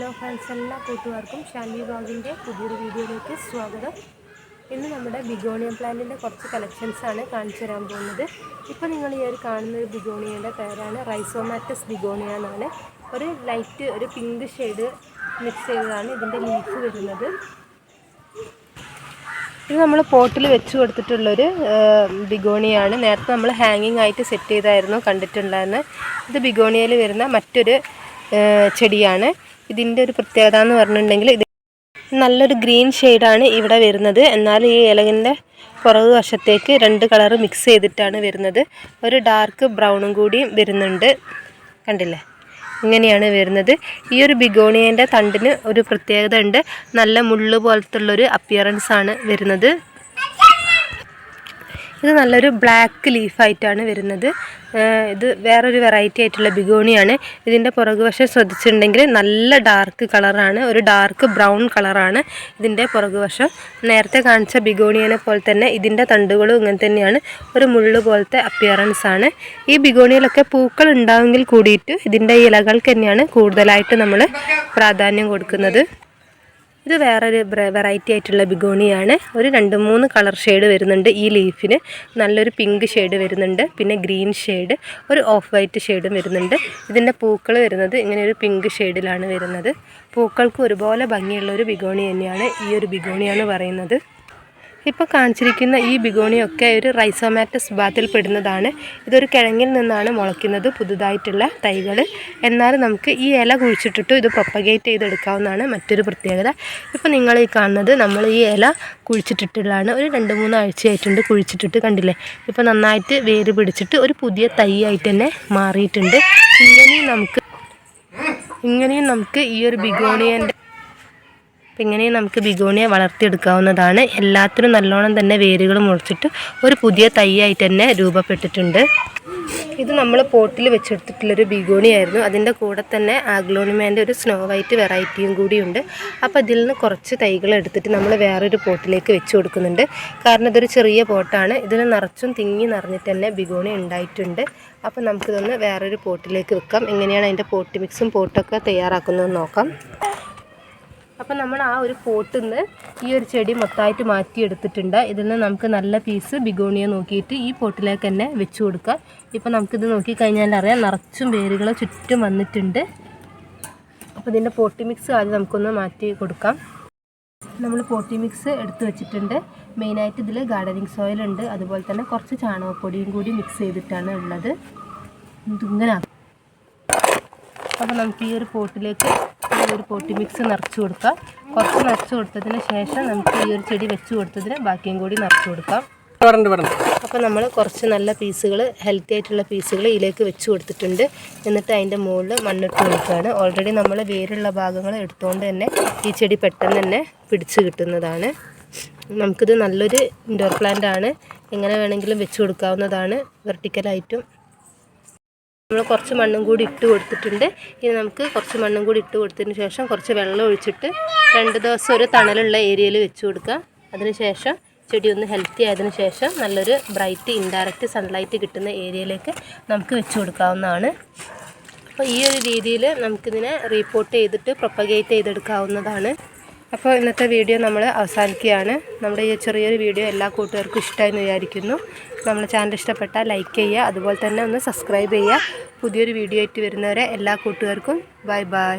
Hello friends എല്ലാ കൂട്ടുകാർക്കും ഷാൻവി ബ്ലോഗിന്റെ പുതിയൊരു വീഡിയോയിലേക്ക് സ്വാഗതം. ഇന്ന് നമ്മുടെ ബിഗോണിയം പ്ലാന്റിന്റെ കുറച്ച് കളക്ഷൻസാണ് കാണിച്ചു തരാൻ പോകുന്നത്. ഇപ്പോൾ നിങ്ങൾ ഈ ഒരു കാണുന്ന ഒരു ബിഗോണിയയുടെ പേരാണ് റൈസോമാറ്റസ് ബിഗോണിയ എന്നാണ്. ഒരു ലൈറ്റ് ഒരു പിങ്ക് ഷെയ്ഡ് മിക്സ് ചെയ്തതാണ് ഇതിന്റെ ലീഫ് വരുന്നത്. ഇത് നമ്മൾ പോട്ടിൽ വെച്ച് കൊടുത്തിട്ടുള്ളൊരു ബിഗോണിയാണ്. നേരത്തെ നമ്മൾ ഹാങ്ങിങ് ആയിട്ട് സെറ്റ് ചെയ്തായിരുന്നു കണ്ടിട്ടുണ്ടായിരുന്നത് ഇത് ബിഗോണിയയിൽ വരുന്ന മറ്റൊരു ചെടിയാണ്. ഇതിന്റെ ഒരു പ്രത്യേകത എന്ന് പറഞ്ഞിട്ടുണ്ടെങ്കിൽ ഇത് നല്ലൊരു ഗ്രീൻ ഷെയ്ഡാണ് ഇവിടെ വരുന്നത്. എന്നാൽ ഈ ഇലകിന്റെ പുറകു വശത്തേക്ക് രണ്ട് കളർ മിക്സ് ചെയ്തിട്ടാണ് വരുന്നത്. ഒരു ഡാർക്ക് ബ്രൗണും കൂടിയും വരുന്നുണ്ട്. കണ്ടില്ലേ? ഇങ്ങനെയാണ് വരുന്നത്. ഈ ഒരു ബിഗോണിയന്റെ തണ്ടിന് ഒരു പ്രത്യേകത ഉണ്ട് നല്ല മുള്ളു പോലത്തുള്ളൊരു അപ്പിയറൻസ് ആണ് വരുന്നത്. ഇത് നല്ലൊരു ബ്ലാക്ക് ലീഫായിട്ടാണ് വരുന്നത്. ഇത് വേറൊരു വെറൈറ്റി ആയിട്ടുള്ള ബിഗോണിയാണ് ഇതിന്റെ പുറകുവശം ശ്രദ്ധിച്ചിട്ടുണ്ടെങ്കിൽ നല്ല ഡാർക്ക് കളറാണ് ഒരു ഡാർക്ക് ബ്രൗൺ കളറാണ് ഇതിന്റെ പുറകുവശം. നേരത്തെ കാണിച്ച ബിഗോണിയനെ പോലെ തന്നെ ഇതിന്റെ തണ്ടുകളും ഇങ്ങനെ തന്നെയാണ്. ഒരു മുള്ളു പോലത്തെ അപ്പിയറൻസ് ആണ്. ഈ ബിഗോണിയിലൊക്കെ പൂക്കൾ ഉണ്ടാവുമെങ്കിൽ കൂടിയിട്ട് ഇതിന്റെ ഇലകൾക്ക് തന്നെയാണ് കൂടുതലായിട്ട് നമ്മൾ പ്രാധാന്യം കൊടുക്കുന്നത്. ഇത് വേറൊരു വെറൈറ്റി ആയിട്ടുള്ള ബിഗോണിയാണ്. ഒരു രണ്ട് മൂന്ന് കളർ ഷെയ്ഡ് വരുന്നുണ്ട് ഈ ലീഫിന് നല്ലൊരു പിങ്ക് ഷെയ്ഡ് വരുന്നുണ്ട്. പിന്നെ ഗ്രീൻ ഷെയ്ഡ് ഒരു ഓഫ് വൈറ്റ് ഷെയ്ഡും വരുന്നുണ്ട്. ഇതിന്റെ പൂക്കൾ വരുന്നത് ഇങ്ങനെ ഒരു പിങ്ക് ഷെയ്ഡിലാണ് വരുന്നത്. പൂക്കൾക്ക് ഒരുപോലെ ഭംഗിയുള്ള ഒരു ബിഗോണി തന്നെയാണ് ഈ ഒരു ബിഗോണിയാണ് പറയുന്നത്. ഇപ്പോൾ കാണിച്ചിരിക്കുന്ന ഈ ബിഗോണിയൊക്കെ ഒരു റൈസോമാറ്റസ് ബാത്തിൽ പെടുന്നതാണ്. ഇതൊരു കിഴങ്ങിൽ നിന്നാണ് മുളയ്ക്കുന്നത്. പുതുതായിട്ടുള്ള തൈകൾ. എന്നാൽ നമുക്ക് ഈ ഇല കുഴിച്ചിട്ടിട്ട് ഇത് പ്രൊപ്പഗേറ്റ് ചെയ്തെടുക്കാവുന്നതാണ് മറ്റൊരു പ്രത്യേകത. ഇപ്പോൾ നിങ്ങൾ ഈ കാണുന്നത് നമ്മൾ ഈ ഇല കുഴിച്ചിട്ടിട്ടുള്ളതാണ്. ഒരു രണ്ട് മൂന്ന് ആഴ്ചയായിട്ടുണ്ട് കുഴിച്ചിട്ടിട്ട് കണ്ടില്ലേ? ഇപ്പോൾ നന്നായിട്ട് വേര് പിടിച്ചിട്ട് ഒരു പുതിയ തൈ ആയിട്ട് തന്നെ മാറിയിട്ടുണ്ട്. ഇങ്ങനെയും നമുക്ക് ഇങ്ങനെയും നമുക്ക് ഈ ഒരു ബിഗോണിയന്റെ അപ്പം ഇങ്ങനെ നമുക്ക് ബിഗോണിയ വളർത്തിയെടുക്കാവുന്നതാണ്. എല്ലാത്തിനും നല്ലോണം തന്നെ വേരുകൾ മുളച്ചിട്ട് ഒരു പുതിയ തൈയായിട്ട് തന്നെ രൂപപ്പെട്ടിട്ടുണ്ട്. ഇത് നമ്മൾ പോട്ടിൽ വെച്ചെടുത്തിട്ടുള്ളൊരു ബിഗോണിയായിരുന്നു. അതിന്റെ കൂടെ തന്നെ ആഗ്ലോണിമേന്റെ ഒരു സ്നോ വൈറ്റ് വെറൈറ്റിയും കൂടിയുണ്ട്. അപ്പോൾ അതിൽ നിന്ന് കുറച്ച് തൈകൾ എടുത്തിട്ട് നമ്മൾ വേറൊരു പോട്ടിലേക്ക് വെച്ച് കൊടുക്കുന്നുണ്ട്. കാരണം ഇതൊരു ചെറിയ പോട്ടാണ്. ഇതിൽ നിറച്ചും തിങ്ങി നിറഞ്ഞിട്ട് തന്നെ ബിഗോണി ഉണ്ടായിട്ടുണ്ട്. അപ്പോൾ നമുക്കിതൊന്ന് വേറൊരു പോട്ടിലേക്ക് വെക്കാം. എങ്ങനെയാണ് അതിന്റെ പോട്ട് മിക്സും പോട്ടൊക്കെ തയ്യാറാക്കുന്നതെന്ന് നോക്കാം. അപ്പോൾ നമ്മൾ ആ ഒരു പോട്ടിൽ നിന്ന് ഈ ഒരു ചെടി മൊത്തമായിട്ട് മാറ്റിയെടുത്തിട്ടുണ്ട്. ഇതിൽ നിന്ന് നമുക്ക് നല്ല പീസ് ബിഗോണിയ നോക്കിയിട്ട് ഈ പോട്ടിലേക്ക് തന്നെ വെച്ച് കൊടുക്കാം. ഇപ്പോൾ നമുക്കിത് നോക്കിക്കഴിഞ്ഞാൽ അറിയാം നിറച്ചും വേരുകൾ ചുറ്റും വന്നിട്ടുണ്ട്. അപ്പോൾ ഇതിന്റെ പോട്ടി മിക്സ് ആദ്യം നമുക്കൊന്ന് മാറ്റി കൊടുക്കാം. നമ്മൾ പോട്ടി മിക്സ് എടുത്ത് വെച്ചിട്ടുണ്ട്. മെയിനായിട്ട് ഇതിൽ ഗാർഡനിങ് സോയിൽ ഉണ്ട്. അതുപോലെ തന്നെ കുറച്ച് ചാണകപ്പൊടിയും കൂടി മിക്സ് ചെയ്തിട്ടാണ് ഉള്ളത്. ഇങ്ങനെ. അപ്പോൾ നമുക്ക് ഈ ഒരു പോട്ടിലേക്ക് ഒരു പോട്ടി മിക്സ് നിറച്ച് കൊടുക്കാം. കുറച്ച് നിറച്ച് കൊടുത്തതിന് ശേഷം നമുക്ക് ഈ ഒരു ചെടി വെച്ച് കൊടുത്തതിന് ബാക്കിയും കൂടി നിറച്ച് കൊടുക്കാം. അപ്പോൾ നമ്മൾ കുറച്ച് നല്ല പീസുകൾ ഹെൽത്തി ആയിട്ടുള്ള പീസുകൾ ഇതിലേക്ക് വെച്ച് കൊടുത്തിട്ടുണ്ട്. എന്നിട്ട് അതിന്റെ മുകളിൽ മണ്ണിട്ട് കൊടുക്കുകയാണ്. ഓൾറെഡി നമ്മൾ വേരുള്ള ഭാഗങ്ങൾ എടുത്തുകൊണ്ട് തന്നെ ഈ ചെടി പെട്ടെന്ന് തന്നെ പിടിച്ച് കിട്ടുന്നതാണ്. നമുക്കിത് നല്ലൊരു ഇൻഡോർ പ്ലാന്റ് ആണ്. എങ്ങനെ വേണമെങ്കിലും വെച്ച് കൊടുക്കാവുന്നതാണ്. വെർട്ടിക്കലായിട്ടും നമ്മൾ കുറച്ച് മണ്ണും കൂടി ഇട്ട് കൊടുത്തിട്ടുണ്ട്. ഇനി നമുക്ക് കുറച്ച് മണ്ണും കൂടി ഇട്ട് കൊടുത്തതിന് ശേഷം കുറച്ച് വെള്ളം ഒഴിച്ചിട്ട് രണ്ട് ദിവസം ഒരു തണലുള്ള ഏരിയയിൽ വെച്ച് കൊടുക്കുക. അതിനുശേഷം ചെടി ഒന്ന് ഹെൽത്തി ആയതിന് ശേഷം നല്ലൊരു ബ്രൈറ്റ് ഇൻഡയറക്റ്റ് സൺലൈറ്റ് കിട്ടുന്ന ഏരിയയിലേക്ക് നമുക്ക് വെച്ച് കൊടുക്കാവുന്നതാണ്. അപ്പോൾ ഈ ഒരു രീതിയിൽ നമുക്കിതിനെ റീപ്പോർട്ട് ചെയ്തിട്ട് പ്രൊപ്പഗേറ്റ് ചെയ്തെടുക്കാവുന്നതാണ്. അപ്പോൾ ഇന്നത്തെ വീഡിയോ നമ്മൾ അവസാനിക്കുകയാണ്. നമ്മുടെ ഈ ചെറിയൊരു വീഡിയോ എല്ലാ കൂട്ടുകാർക്കും ഇഷ്ടമായെന്ന് വിചാരിക്കുന്നു. നമ്മുടെ ചാനൽ ഇഷ്ടപ്പെട്ടാൽ ലൈക്ക് ചെയ്യുക അതുപോലെ തന്നെ ഒന്ന് സബ്സ്ക്രൈബ് ചെയ്യുക. പുതിയൊരു വീഡിയോ ആയിട്ട് വരുന്നവരെ എല്ലാ കൂട്ടുകാർക്കും ബൈ ബൈ.